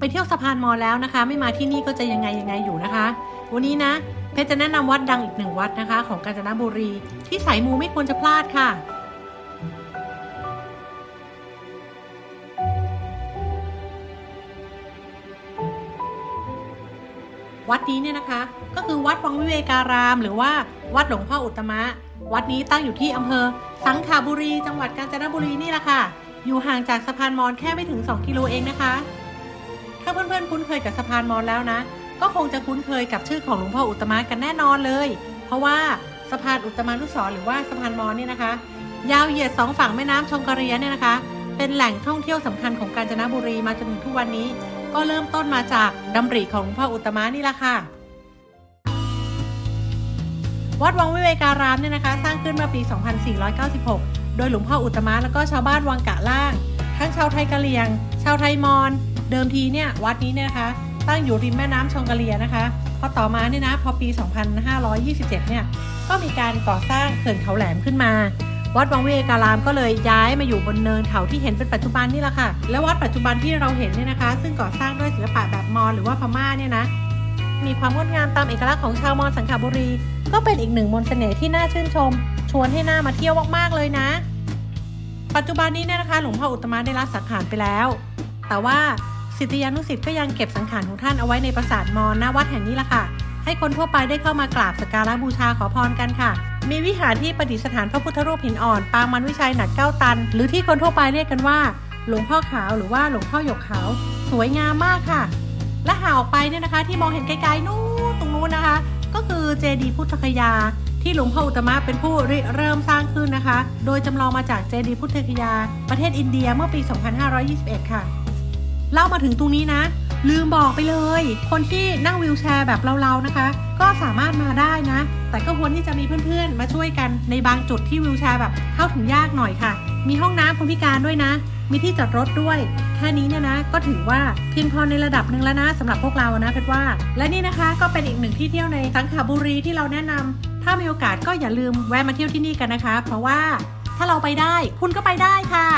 ไปเที่ยวสะพานมอแล้วนะคะ ไม่มาที่นี่ก็จะยังไงยังไงอยู่นะคะ วันนี้นะเพชรจะแนะนำวัดดังอีกหนึ่งวัดนะคะ ของกาญจนบุรีที่สายมูไม่ควรจะพลาดค่ะวัดนี้เนี่ยนะคะ ก็คือวัดวังวิเวการาม หรือว่าวัดหลวงพ่ออุตมะ วัดนี้ตั้งอยู่ที่อำเภอ สังขาบุรี จังหวัดกาญจนบุรีนี่แหละค่ะ อยู่ห่างจากสะพานมอญแค่ไม่ถึง 2 กิโลเองนะคะ ถ้าเพื่อนๆคุ้นเคยกับสะพานมอญแล้วนะ ก็คงจะคุ้นเคยกับชื่อของหลวงพ่ออุตมะกันแน่นอนเลย เพราะว่าสะพานอุตมานุสรหรือว่าสะพานมอญเนี่ยนะคะ ยาวเหยียดสองฝั่งแม่น้ำชงกระเรียเนี่ยนะคะ เป็นแหล่งท่องเที่ยวสำคัญของกาญจนบุรีมาจนถึงทุกวันนี้ ก็เริ่มต้นมาจากดำริของหลวงพ่ออุตมะนี่แหละค่ะวัดวังวิเวการามเนี่ยนะคะ สร้างขึ้นมื่อปี 2496 โดยหลวงพ่ออุตตมะแล้วก็ชาวบ้านวังกะล่าง ทั้งชาวไทยกะเหรี่ยง ชาวไทยมอญ เดิมทีเนี่ยวัดนี้เนี่ยนะคะ ตั้งอยู่ริมแม่น้ำชงกะเลียนะคะพอต่อมาเนี่ยนะพอปี 2527 เนี่ยก็มีการก่อสร้างเขื่อนเขาแหลมขึ้นมา วัดวังเวการามก็เลยย้ายมาอยู่บนเนินเขาที่เห็นเป็นปัจจุบันนี่แหละค่ะ และวัดปัจจุบันที่เราเห็นเนี่ยนะคะ ซึ่งก่อสร้างด้วยศิลปะแบบมอญหรือว่าพม่าเนี่ยนะมีความงดงามตามเอกลักษณ์ของชาวมอญสังขบุรี ก็เป็นอีกหนึ่งมนต์เสน่ห์ที่น่าชื่นชม ชวนให้หน้ามาเที่ยวมากๆเลยนะ ปัจจุบันนี้เนี่ยนะคะ หลวงพ่ออุตตมะได้ละสังขารไปแล้ว แต่ว่า ศิษยานุศิษย์ก็ยังเก็บสังขารของท่านเอาไว้ในปราสาทมอญณวัดแห่งนี้ละค่ะ ให้คนทั่วไปได้เข้ามากราบสักการะบูชาขอพรกันค่ะ มีวิหารที่ประดิษฐานพระพุทธรูปหินอ่อนปางมันวิชัยหนักเก้าตัน หรือที่คนทั่วไปเรียกกันว่า หลวงพ่อขาวหรือว่าหลวงพ่อหยกขาว สวยงามมากค่ะ และห่างออกไปเนี่ยนะคะ ที่มองเห็นไกลๆนู้นตรงนู้นนะคะ ก็คือเจดีย์พุทธคยาที่หลวงพ่ออุตมะเป็นผู้เริ่มสร้างขึ้นนะคะ โดยจำลองมาจากเจดีย์พุทธคยา ประเทศอินเดียเมื่อปี 2521 ค่ะ เล่ามาถึงตรงนี้นะ ลืมบอกไปเลย คนที่นั่งวิวแชร์แบบเราๆนะคะ ก็สามารถมาได้นะ แต่ก็ควรที่จะมีเพื่อนๆ มาช่วยกันในบางจุดที่วิวแชร์แบบเข้าถึงยากหน่อยค่ะ มีห้องน้ำคนพิการด้วยนะ มีที่จอดรถด้วย แค่นี้เนี่ยนะ ก็ถือว่าเพียงพอในระดับหนึ่งแล้วนะสำหรับพวกเรานะเพชรว่า และนี่นะคะก็เป็นอีกหนึ่งที่เที่ยวในสังขบุรีที่เราแนะนำถ้ามีโอกาสก็อย่าลืมแวะมาเที่ยวที่นี่กันนะคะ เพราะว่าถ้าเราไปได้คุณก็ไปได้ค่ะ